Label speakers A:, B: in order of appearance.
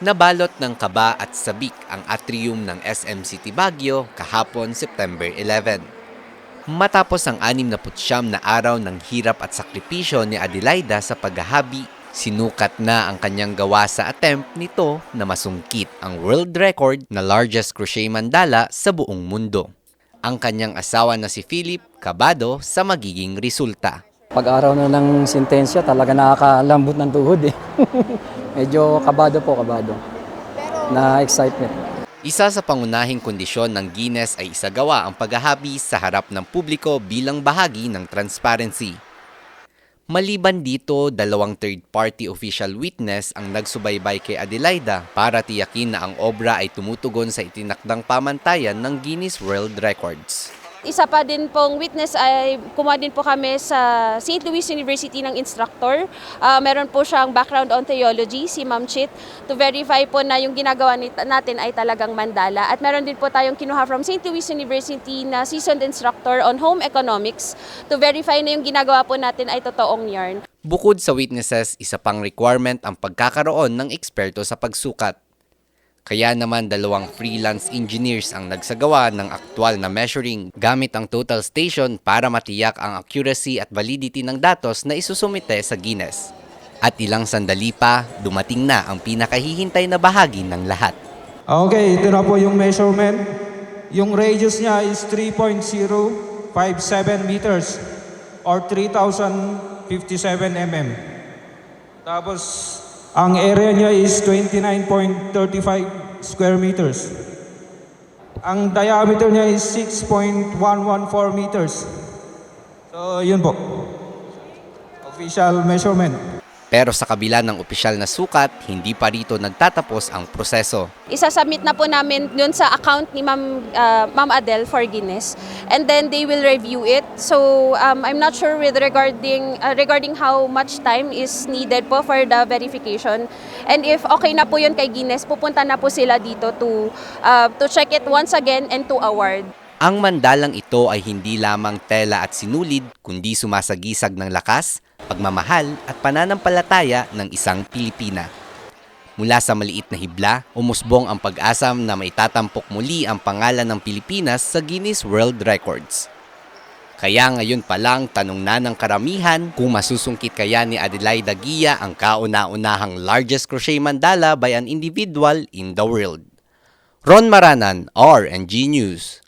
A: Nabalot ng kaba at sabik ang atrium ng SM City Baguio kahapon September 11. Matapos ang 69 na araw ng hirap at sakripisyo ni Adelaida sa paghahabi, sinukat na ang kanyang gawa sa attempt nito na masungkit ang world record na largest crochet mandala sa buong mundo. Ang kanyang asawa na si Philip kabado sa magiging resulta.
B: Pag-araw na ng sentensya, talaga nakakalambot ng tuhod eh. Medyo kabado po, kabado. Na excitement.
A: Isa sa pangunahing kondisyon ng Guinness ay isagawa ang paghahabi sa harap ng publiko bilang bahagi ng transparency. Maliban dito, dalawang third-party official witness ang nagsubaybay kay Adelaida para tiyakin na ang obra ay tumutugon sa itinakdang pamantayan ng Guinness World Records.
C: Isa pa din pong witness ay kumuha din po kami sa St. Louis University ng instructor. Ah, meron po siyang background on theology, si Ma'am Chit, to verify po na yung ginagawa natin ay talagang mandala. At meron din po tayong kinuha from St. Louis University na seasoned instructor on home economics to verify na yung ginagawa po natin ay totoong yarn.
A: Bukod sa witnesses, isa pang requirement ang pagkakaroon ng eksperto sa pagsukat. Kaya naman dalawang freelance engineers ang nagsagawa ng aktwal na measuring gamit ang total station para matiyak ang accuracy at validity ng datos na isusumite sa Guinness. At ilang sandali pa, dumating na ang pinakahihintay na bahagi ng lahat.
D: Okay, ito na po yung measurement. Yung radius niya is 3.057 meters or 3,057 mm. Tapos, ang area niya is 29.35 square meters. Ang diameter niya is 6.114 meters. So, yun po. Official measurement.
A: Pero sa kabila ng opisyal na sukat, hindi pa rito nagtatapos ang proseso.
C: Isasubmit na po namin dun sa account ni Ma'am, ah, Ma'am Adele for Guinness. And then they will review it. So um, I'm not sure with regarding ah, regarding how much time is needed po for the verification. And if okay na po yun kay Guinness, pupunta na po sila dito to ah, to check it once again and to award.
A: Ang mandalang ito ay hindi lamang tela at sinulid, kundi sumasagisag ng lakas, pagmamahal at pananampalataya ng isang Pilipina. Mula sa maliit na hibla, umusbong ang pag-asam na maitatampok muli ang pangalan ng Pilipinas sa Guinness World Records. Kaya ngayon pa lang tanong na ng karamihan kung masusungkit kaya ni Adelaida Gia ang kauna-unahang largest crochet mandala by an individual in the world. Ron Maranan, RNG News.